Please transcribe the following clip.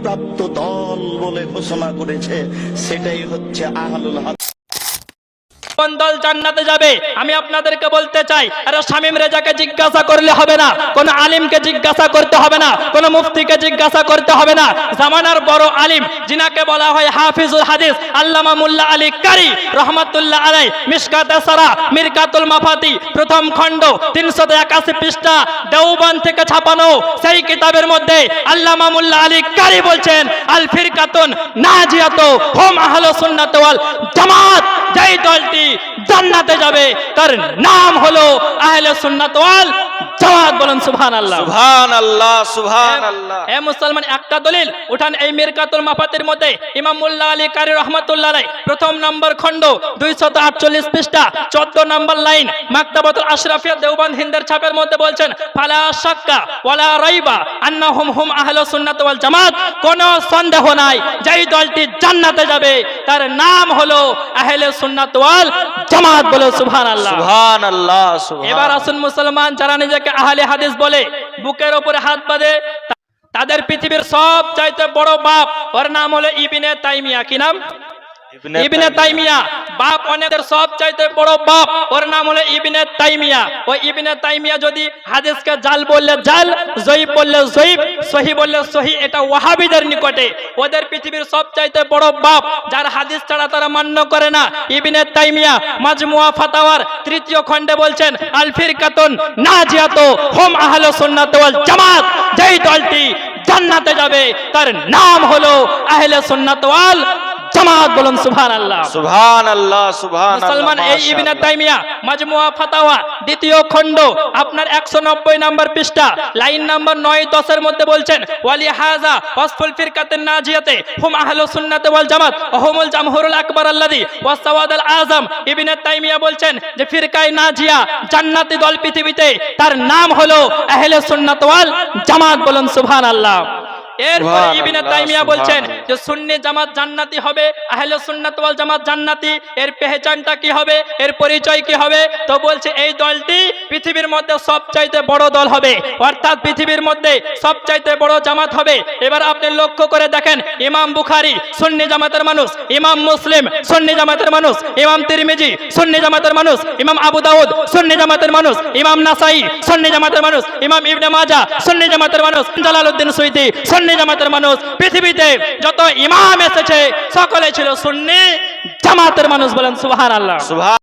মুক্তিপ্রাপ্ত দল বলে ঘোষণা করেছে। সেটাই হচ্ছে আহলুল হাদিস কোন দল জান্নাতে যাবে, আমি আপনাদেরকে বলতে চাই, আরে শামিম রেজাকে জিজ্ঞাসা করলে হবে না, কোন আলিমকে জিজ্ঞাসা করতে হবে না, কোন মুফতিকে জিজ্ঞাসা করতে হবে না। জামানার বড় আলিম জিনাকে বলা হয় হাফিজুল হাদিস, আল্লামা মুল্লা আলী কারি, রহমাতুল্লাহ আলাই, মিসকাতে সারা মিরকাতুল মাফাতি, প্রথম খণ্ড, তিনশত একাশি পৃষ্ঠা দেওবান থেকে ছাপানো, সেই কিতাবের মধ্যে আল্লামা মুল্লা আলী কারি বলছেন, আল ফিরকাতুন নাজিয়াত, হোম আহলো সুন্নাত ওয়াল জামাত, যেই দলটি জান্নাতে যাবে। তার নাম হলো আহলে সুন্নাত ওয়াল জামাত বলেন সুবহানাল্লাহ। সুবহান আল্লাহ সুবহান আল্লাহ হে মুসলমান একটা দলিল। উঠান এই মিরকাতুল মাফাতের মধ্যে ইমাম মুল্লা আলী কারি রহমাতুল্লাহ আলাই প্রথম নম্বর খণ্ড দুইশত আটচল্লিশ পৃষ্ঠা চোদ্দ নম্বর লাইন। মাকতাবাতুল আশরাফিয়া দেওবান হিন্দের ছাপের মধ্যে বলছেন ফালা শাক্কা ওয়ালা রাইবা আন্নাহুম হুম আহলে সুন্নাত ওয়াল জামাত। কোনো সন্দেহ নাই যেই দলটি জান্নাতে যাবে তার নাম হলো আহলে সুন্নাত ওয়াল জামাত বলে সুবহান আল্লাহ সুবহান এবার আসুন মুসলমান যারা নিজেকে আহলে হাদিস বলে, বুকের ওপরে হাত বাঁধে তাদের পৃথিবীর সব চাইতে বড় বাপ, ওর নাম হলো ইবিনে তাইমিয়া। কি নাম? ইবনে তাইমিয়া। বাপ অনেকের সব চাইতে বড় বাপ ওর নাম হলো ইবনে তাইমিয়া। ওই ইবনে তাইমিয়া যদি হাদিসকে জাল বললে জাল জয়ীব বললে জয়ীব সহি বললে সহি এটা ওয়াহাবিদের নিকটে। ওদের পৃথিবীর সব চাইতে বড় বাপ যার হাদিস ছাড়া তারা মান্য করে না ইবনে তাইমিয়া। মাজমুয়া ফাতাওয়ার তৃতীয় খণ্ডে বলছেন আল ফিরকাতুন নাজিয়াত হোম আহলে সুন্নাত ওয়াল জামাত। যেই দলটি জান্নাতে যাবে তার নাম হলো আহলে সুন্নাত ওয়াল জামাত বলুন সুবহানাল্লাহ। সুবহান আল্লাহ সুবহান মুসলমান এই ইবনে তাইমিয়া মাজমুয়া ফাতাওয়া দ্বিতীয় খণ্ড আপনার 190 নম্বর পৃষ্ঠা লাইন নাম্বার 9 10 এর মধ্যে বলছেন ওয়ালি হাযা ওয়াসফুল ফিরকাতিন নাজিয়াতে হুম আহলুস সুন্নাত ওয়াল জামাত ওহুমুল জামহুরুল আকবার আল্লাযী ওয়াসওয়াদ আল আযম। ইবনে তাইমিয়া বলছেন যে ফিরকায়ে নাজিয়া জান্নাতি দল পৃথিবীতে তার নাম হলো আহলে সুন্নাত ওয়াল জামাত বলুন সুবহানাল্লাহ। এরপরে ইবনে তাইমিয়া বলছেন যে সুন্নি জামাত জান্নাতি হবে আহলে সুন্নাত ওয়াল জামাত জান্নাতি এর পেহচানটা কি হবে এর পরিচয় কি হবে? তো বলছে এই দলটি পৃথিবীর মধ্যে সবচাইতে বড় দল হবে অর্থাৎ পৃথিবীর মধ্যে সবচাইতে বড় জামাত হবে। এবার আপনি লক্ষ্য করে দেখেন ইমাম বুখারী সুন্নি জামাতের মানুষ ইমাম মুসলিম সুন্নি জামাতের মানুষ ইমাম তিরমিজি সুন্নি জামাতের মানুষ ইমাম আবু দাউদ সুন্নি জামাতের মানুষ ইমাম নাসাই সুন্নি জামাতের মানুষ ইমাম ইবনে মাজা সুন্নি জামাতের মানুষ জালালউদ্দিন সুইতি সুন্নি জামাতের মানুষ। পৃথিবীতে যত ইমাম এসেছে সকলে ছিল সুন্নি জামাতের মানুষ বলেন সুহার সুবহান